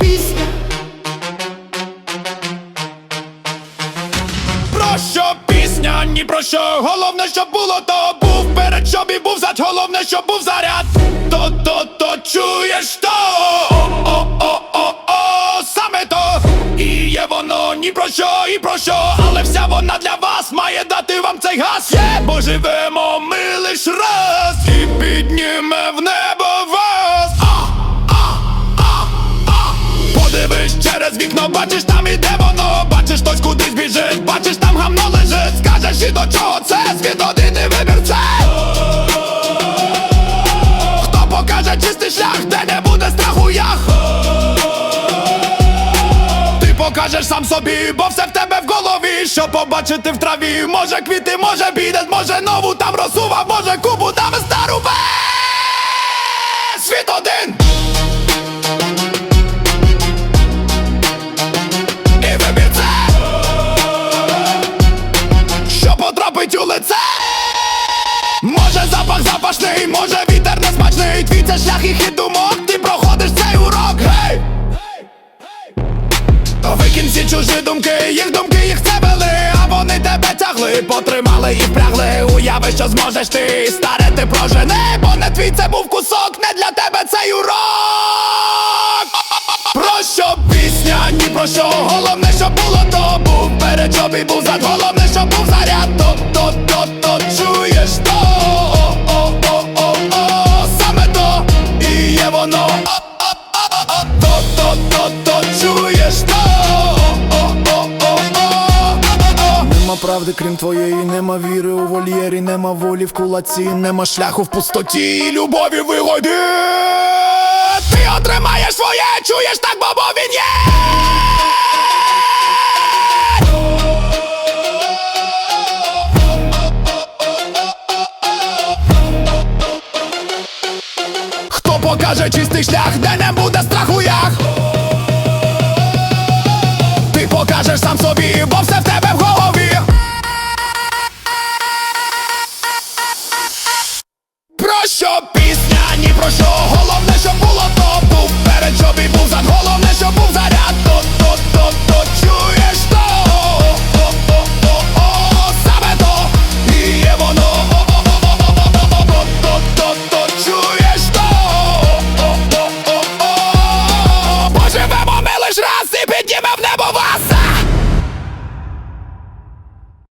пісня. Про що пісня, ні про що. Головне, щоб було, то був. Перед щоб і був зад Головне, щоб був заряд. То, то, то чуєш то? О, саме то. І є воно ні про що, і про що. Але вся вона для вас має дати вам цей газ. Є, бо живемо ми лиш раз. І підніме в небо бачиш там іде воно Бачиш хтось кудись біжить, бачиш там гамно лежить. Скажеш і до чого це, світ один і вибір це. Хто покаже чистий шлях, де не буде страху ях Ти покажеш сам собі, бо все в тебе в голові. Що побачити в траві, може квіти, може бізнес, може нову там розсува, може кубу там стару Весь Світ один потрапить у лице. Може запах запашний, може вітер несмачний. Твій це шлях і хід думок, ти проходиш цей урок. Гей! То викинь всі чужі думки, їх думки їх це вели А вони тебе тягли, потримали і впрягли. Уяви, що зможеш ти, старе ти прожени Бо не твій це був кусок, не для тебе цей урок. Про що пісня, ні про що. Головне, щоб було то був перед і був зад. Головне, щоб був заряд правди, крім твоєї, нема віри у вольєрі, нема волі в кулаці, нема шляху в пустоті. Ті любові вигоди! Ти отримаєш своє, чуєш так, бо бо він є! Хто покаже чистий шлях, де не буде страху ях Ти покажеш сам собі, бо все в тебе що пісня ні про що, головне, щоб було.